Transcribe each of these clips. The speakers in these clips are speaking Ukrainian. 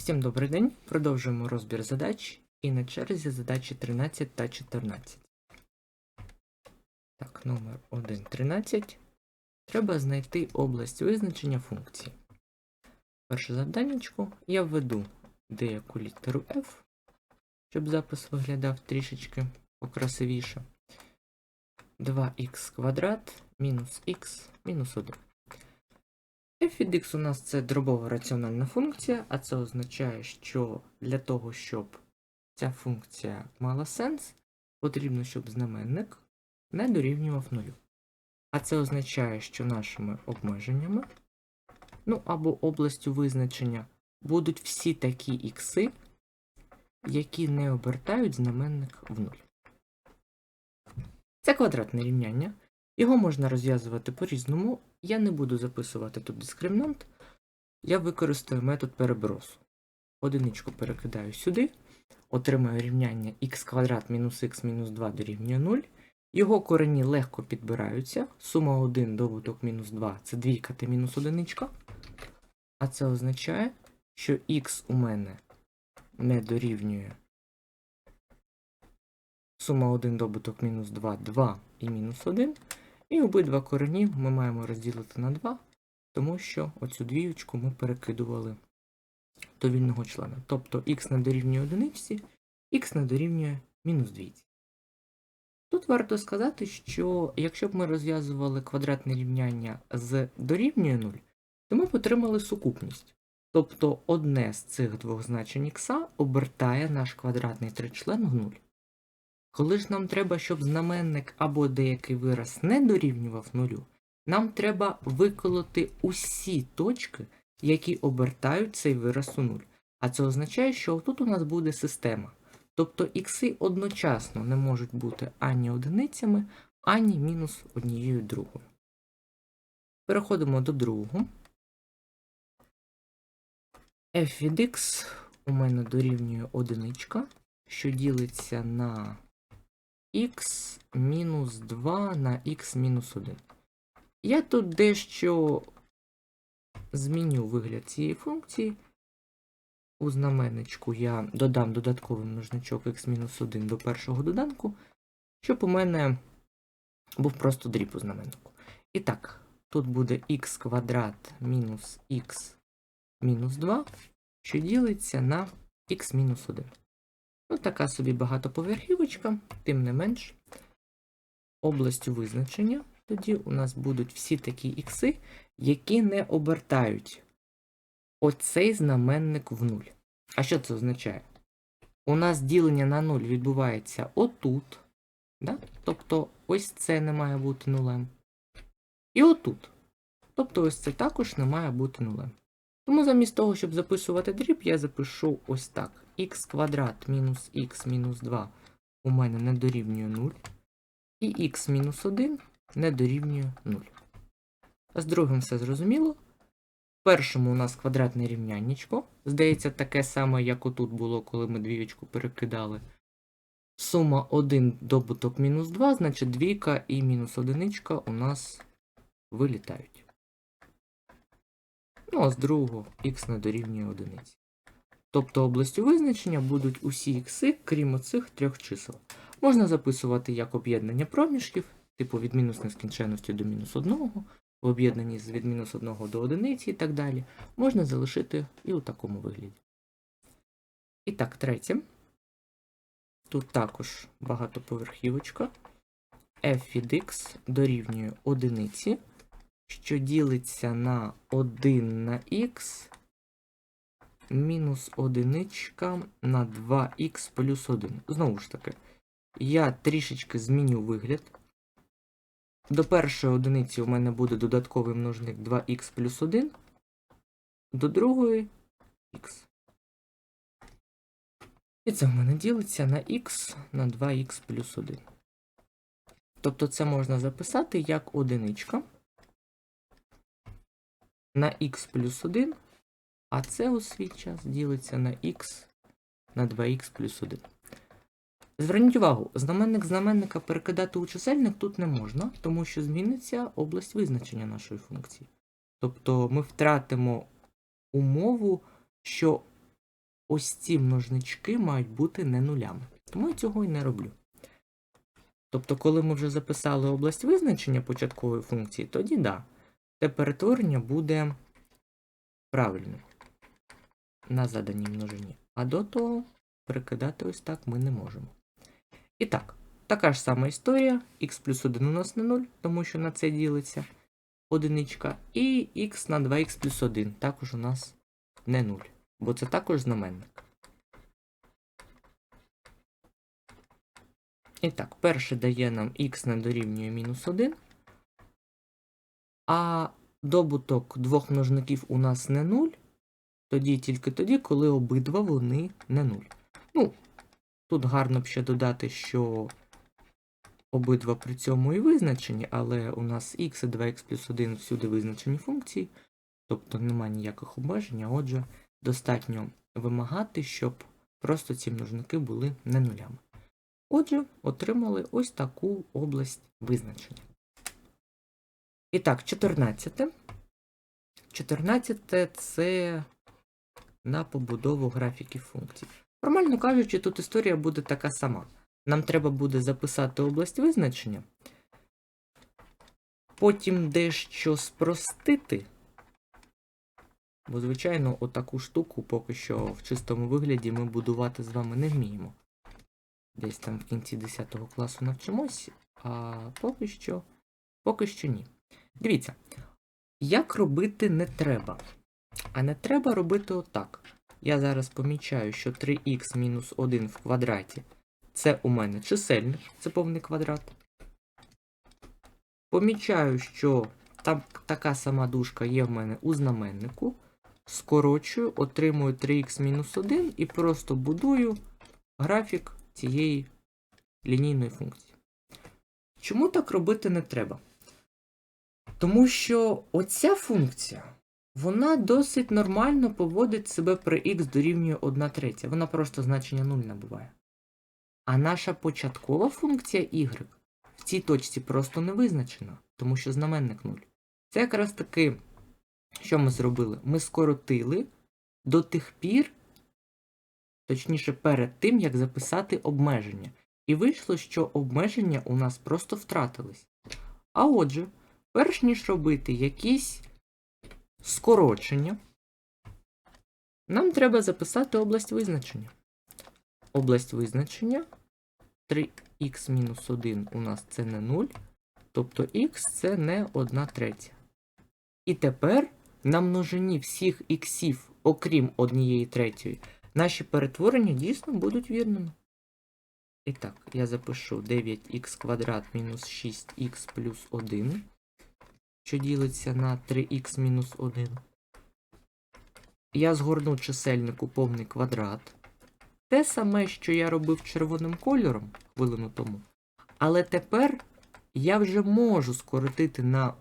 Всім добрий день. Продовжуємо розбір задач і на черзі задачі 13 та 14. Так, номер 1, 13. Треба знайти область визначення функції. Перше завданнячко я введу деяку літеру F, щоб запис виглядав трішечки покрасивіше. 2х квадрат мінус х мінус 1. F від x у нас це дробова раціональна функція, а це означає, що для того, щоб ця функція мала сенс, потрібно, щоб знаменник не дорівнював нулю. А це означає, що нашими обмеженнями, ну або областю визначення, будуть всі такі ікси, які не обертають знаменник в нуль. Це квадратне рівняння. Його можна розв'язувати по-різному. Я не буду записувати тут дискримінант. Я використаю метод перебросу. Одиничку перекидаю сюди, отримаю рівняння х квадрат мінус х мінус 2 дорівнює 0. Його корені легко підбираються. Сума 1 добуток мінус 2 це двійка та мінус одиничка. А це означає, що х у мене не дорівнює сума 1 добуток мінус 2 2 і мінус 1. І обидва корені ми маємо розділити на 2, тому що оцю двіючку ми перекидували до вільного члена. Тобто х не дорівнює одиниці, х не дорівнює мінус 2. Тут варто сказати, що якщо б ми розв'язували квадратне рівняння з дорівнює 0, то ми б отримали сукупність. Тобто одне з цих двох значень х обертає наш квадратний тричлен в 0. Коли ж нам треба, щоб знаменник або деякий вираз не дорівнював нулю, нам треба виколоти усі точки, які обертають цей вираз у нуль. А це означає, що тут у нас буде система. Тобто ікси одночасно не можуть бути ані одиницями, ані мінус однією другою. Переходимо до другого. f від x у мене дорівнює одиничка, що ділиться на х мінус 2 на х мінус 1. Я тут дещо зміню вигляд цієї функції. У знаменничку я додам додатковий множничок x-1 до першого доданку, щоб у мене був просто дріб у знаменнику. І так, тут буде х квадрат мінус х мінус 2, що ділиться на х мінус 1. Ну, така собі багатоповерхівочка, тим не менш, областю визначення тоді у нас будуть всі такі ікси, які не обертають оцей знаменник в нуль. А що це означає? У нас ділення на нуль відбувається отут. Да? Тобто ось це не має бути нулем. І отут. Тобто ось це також не має бути нулем. Тому замість того, щоб записувати дріб, я запишу ось так. х квадрат мінус х мінус 2 у мене не дорівнює 0. І х мінус 1 не дорівнює 0. З другим все зрозуміло. В першому у нас квадратне рівняннячко. Здається, таке саме, як отут було, коли ми двієчку перекидали. Сума 1 добуток мінус 2, значить двійка і мінус одиничка у нас вилітають. Ну, а з другого х не дорівнює одиниці. Тобто областю визначення будуть усі ікси, крім оцих трьох чисел. Можна записувати як об'єднання проміжків, типу від мінус нескінченності до мінус 1, в об'єднанні від мінус 1 до 1 і так далі. Можна залишити і у такому вигляді. І так, третє. Тут також багатоповерхівочка. f від x дорівнює одиниці, що ділиться на 1 на х мінус одиничка на 2х плюс 1. Знову ж таки, я трішечки зміню вигляд. До першої одиниці у мене буде додатковий множник 2х плюс 1, до другої х. І це в мене ділиться на х на 2х плюс 1. Тобто це можна записати як одиничка на х плюс 1 а це у свій час ділиться на х на 2х плюс 1. Зверніть увагу, знаменник знаменника перекидати у чисельник тут не можна, тому що зміниться область визначення нашої функції. Тобто ми втратимо умову, що ось ці множнички мають бути не нулями. Тому я цього і не роблю. Тобто, коли ми вже записали область визначення початкової функції, тоді да, те перетворення буде правильним на заданій множині. А до того перекидати ось так ми не можемо. І так, така ж сама історія. х плюс 1 у нас не 0, тому що на це ділиться одиничка. І х на 2х плюс 1 також у нас не 0, бо це також знаменник. І так, перше дає нам х не дорівнює мінус 1. А добуток двох множників у нас не 0. Тоді тільки тоді, коли обидва вони не 0. Ну, тут гарно б ще додати, що обидва при цьому і визначені, але у нас х і 2х плюс 1 всюди визначені функції, тобто немає ніяких обмежень, отже, достатньо вимагати, щоб просто ці множники були не нулями. Отже, отримали ось таку область визначення. І так, 14. 14 це на побудову графіків функцій. Формально кажучи, тут історія буде така сама. Нам треба буде записати область визначення, потім дещо спростити. Бо, звичайно, отаку штуку поки що в чистому вигляді ми будувати з вами не вміємо. Десь там в кінці 10 класу навчимось, а поки що, поки що ні. Дивіться, як робити не треба. А не треба робити отак. Я зараз помічаю, що 3х мінус 1 в квадраті це у мене чисельник, це повний квадрат. Помічаю, що там така сама дужка є в мене у знаменнику. Скорочую, отримую 3х мінус 1 і просто будую графік цієї лінійної функції. Чому так робити не треба? Тому що оця функція, вона досить нормально поводить себе при х дорівнює 1 третя. Вона просто значення 0 набуває. А наша початкова функція y в цій точці просто не визначена, тому що знаменник 0. Це якраз таки, що ми зробили? Ми скоротили до тих пір, точніше перед тим, як записати обмеження. І вийшло, що обмеження у нас просто втратились. А отже, перш ніж робити якісь скорочення, нам треба записати область визначення. Область визначення 3х-1 у нас це не 0, тобто х це не 1 третя. І тепер на множині всіх іксів, окрім однієї третьої, наші перетворення дійсно будуть вірними. І так, я запишу 9х квадрат мінус 6х плюс 1, що ділиться на 3х-1. Я згорну чисельнику повний квадрат. Те саме, що я робив червоним кольором хвилину тому. Але тепер я вже можу скоротити на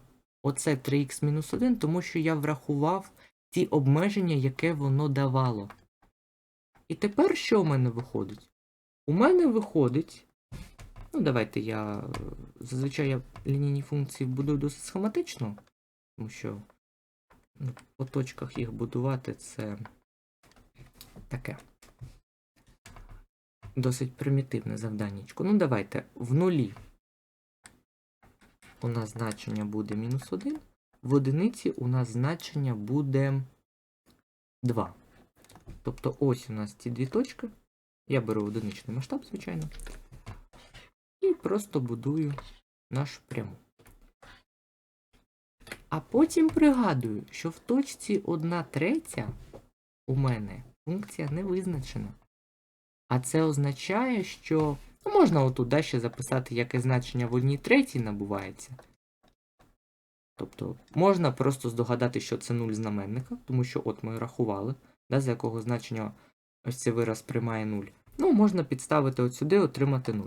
оце 3х-1, тому що я врахував ті обмеження, яке воно давало. І тепер що в мене виходить? У мене виходить. Ну, давайте я. Зазвичай я лінійні функції будую досить схематично, тому що ну, по точках їх будувати це таке. Досить примітивне завданнячко. Ну, давайте в нулі у нас значення буде мінус 1, в одиниці у нас значення буде 2. Тобто ось у нас ці дві точки. Я беру одиничний масштаб, звичайно. І просто будую нашу пряму. А потім пригадую, що в точці 1 третя у мене функція не визначена. А це означає, що ну, можна отут да, ще записати, яке значення в одній третій набувається. Тобто можна просто здогадати, що це 0 знаменника, тому що от ми рахували, да, за якого значення ось цей вираз приймає 0. Ну, можна підставити от сюди, отримати 0.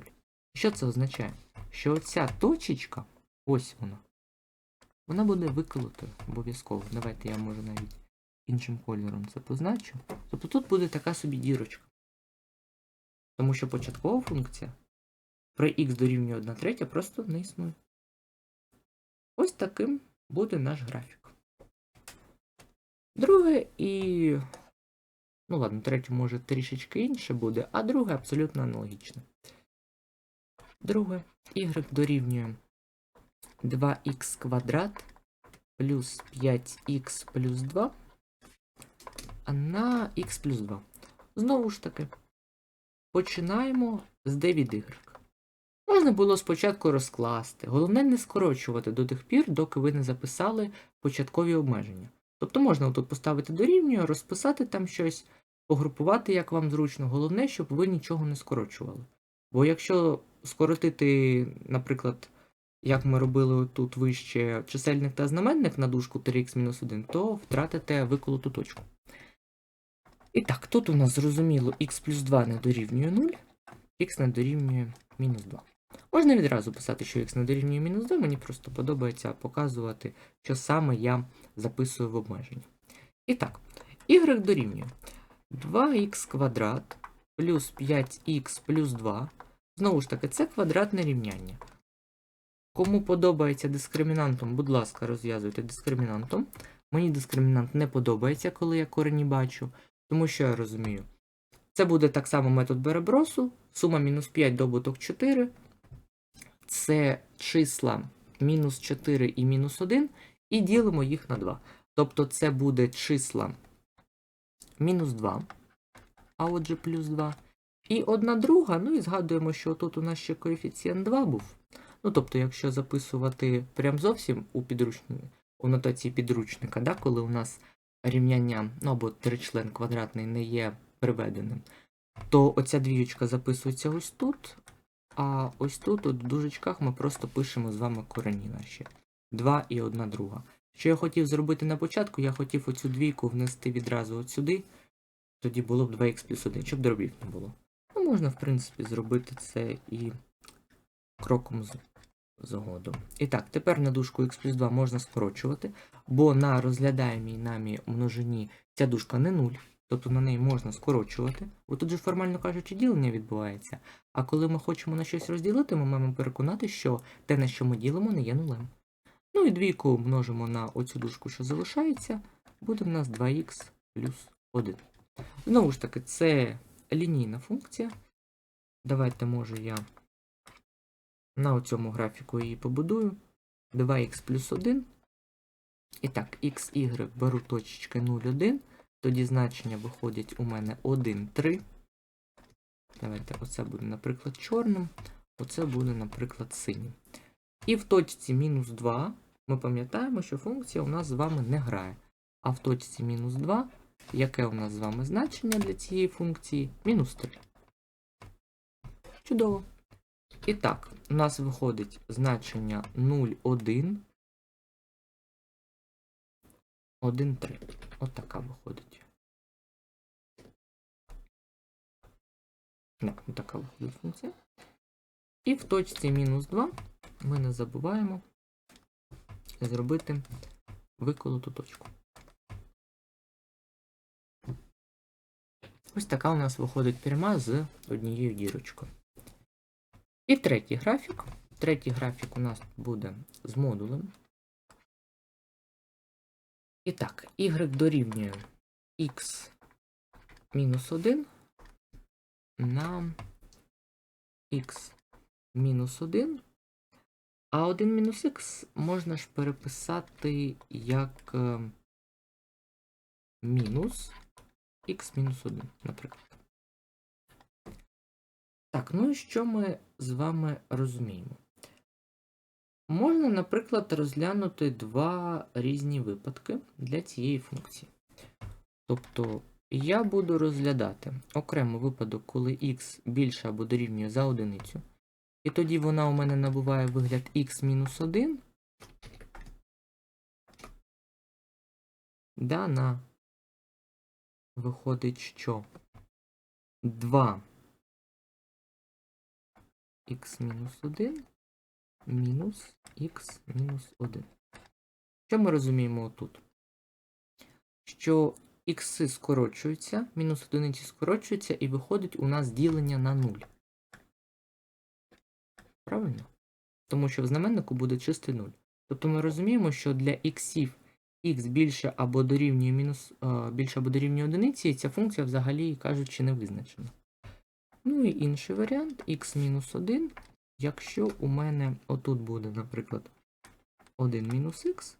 Що це означає? Що оця точечка, ось вона, вона буде виколотою обов'язково. Давайте я може навіть іншим кольором це позначу. Тобто тут буде така собі дірочка. Тому що початкова функція при х дорівнює 1 третя просто не існує. Ось таким буде наш графік. Друге і Ну ладно, третє може трішечки інше буде, а друге абсолютно аналогічне. Друге, y дорівнює 2х квадрат плюс 5х плюс 2 на х плюс 2. Знову ж таки, починаємо з d від y. Можна було спочатку розкласти. Головне не скорочувати до тих пір, доки ви не записали початкові обмеження. Тобто можна тут поставити дорівнює, розписати там щось, погрупувати, як вам зручно. Головне, щоб ви нічого не скорочували. Бо якщо скоротити, наприклад, як ми робили тут вище чисельник та знаменник на дужку 3х-1, то втратите виколоту точку. І так, тут у нас зрозуміло х плюс 2 не дорівнює 0, х не дорівнює мінус 2. Можна відразу писати, що х не дорівнює мінус 2, мені просто подобається показувати, що саме я записую в обмеженні. І так, y дорівнює 2х квадрат плюс 5х плюс 2. Знову ж таки, це квадратне рівняння. Кому подобається дискримінантом, будь ласка, розв'язуйте дискримінантом. Мені дискримінант не подобається, коли я корені бачу, тому що я розумію. Це буде так само метод беребросу, сума мінус 5 добуток 4. Це числа мінус 4 і мінус 1, і ділимо їх на 2. Тобто це буде числа мінус 2, а отже плюс 2. І одна друга, ну і згадуємо, що тут у нас ще коефіцієнт 2 був. Ну, тобто, якщо записувати прям зовсім у підручні, у нотації підручника, да, коли у нас рівняння, ну або тричлен квадратний не є приведеним, то оця двіючка записується ось тут, а ось тут, в дужечках, ми просто пишемо з вами корені наші. 2 і 1 друга. Що я хотів зробити на початку, я хотів оцю двійку внести відразу от сюди, тоді було б 2х плюс 1, щоб дробів не було. Ну, можна, в принципі, зробити це і кроком з згодом. І так, тепер на дужку х плюс 2 можна скорочувати, бо на розглядаємій нами множині ця дужка не 0, тобто на неї можна скорочувати. Бо тут же, формально кажучи, ділення відбувається. А коли ми хочемо на щось розділити, ми маємо переконати, що те, на що ми ділимо, не є нулем. Ну і двійку множимо на оцю дужку, що залишається, буде в нас 2х плюс 1. Знову ж таки, це лінійна функція. Давайте, може, я на цьому графіку її побудую. 2х плюс 1. І так, x, y беру точечки 0, 1. Тоді значення виходять у мене 1, 3. Давайте оце буде, наприклад, чорним. Оце буде, наприклад, синім. І в точці мінус 2 ми пам'ятаємо, що функція у нас з вами не грає. А в точці мінус 2, яке у нас з вами значення для цієї функції? Мінус 3. Чудово. І так, у нас виходить значення 0, 1, 1, 3. От така виходить. Так, от така виходить функція. І в точці мінус 2 ми не забуваємо зробити виколоту точку. Ось така у нас виходить пряма з однією дірочкою. І третій графік. Третій графік у нас буде з модулем. І так, y дорівнює x мінус 1 на x мінус 1. А 1 мінус х можна ж переписати як е, мінус х мінус 1, наприклад. Так, ну і що ми з вами розуміємо? Можна, наприклад, розглянути два різні випадки для цієї функції. Тобто, я буду розглядати окремо випадок, коли х більше або дорівнює за одиницю. І тоді вона у мене набуває вигляд х-1 да, на виходить, що 2 х-1 мінус х-1. Що ми розуміємо тут? Що ікси скорочуються, мінус одиниці скорочуються, і виходить у нас ділення на 0. Правильно? Тому що в знаменнику буде чистий 0. Тобто ми розуміємо, що для іксів х більше або дорівнює мінус е, більше або дорівнює одиниці, ця функція взагалі кажучи не визначена. Ну і інший варіант х мінус 1, якщо у мене отут буде, наприклад, 1 мінус х.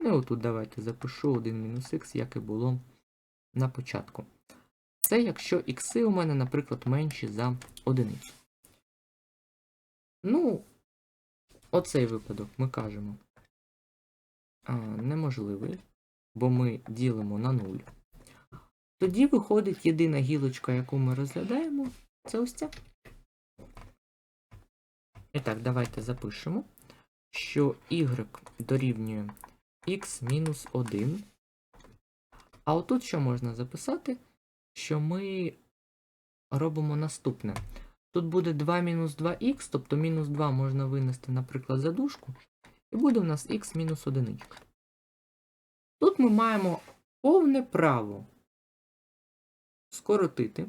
Ну і отут давайте запишу 1 мінус х, як і було на початку. Це якщо ікси у мене, наприклад, менші за одиницю. Ну, оцей випадок ми кажемо неможливий, бо ми ділимо на 0. Тоді виходить єдина гілочка, яку ми розглядаємо, це ось ця. І так, давайте запишемо, що y дорівнює x мінус 1. А отут що можна записати? Що ми робимо наступне. Тут буде 2 мінус 2х, тобто мінус 2 можна винести, наприклад, за дужку, і буде у нас х мінус 1. Тут ми маємо повне право скоротити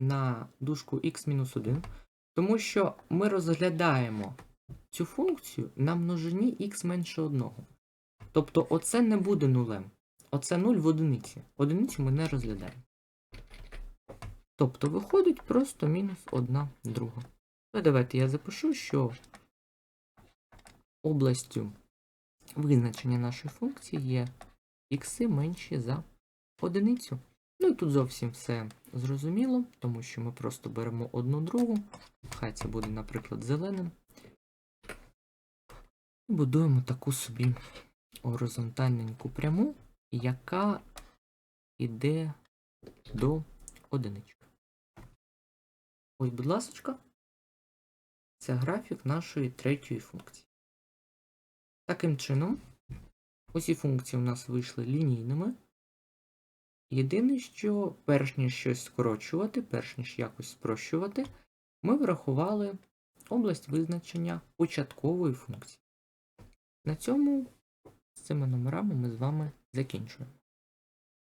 на дужку х мінус 1, тому що ми розглядаємо цю функцію на множині х менше 1. Тобто оце не буде нулем. Оце 0 в одиниці. Одиницю ми не розглядаємо. Тобто виходить просто мінус 1 друга. Ну, давайте я запишу, що областю визначення нашої функції є ікси менші за одиницю. Ну і тут зовсім все зрозуміло, тому що ми просто беремо одну другу, хай це буде, наприклад, зеленим. І будуємо таку собі горизонтальненьку пряму, яка йде до одинички. Ось, будь ласочка, це графік нашої третьої функції. Таким чином, усі функції у нас вийшли лінійними. Єдине, що перш ніж щось скорочувати, перш ніж якось спрощувати, ми врахували область визначення початкової функції. На цьому з цими номерами ми з вами закінчуємо.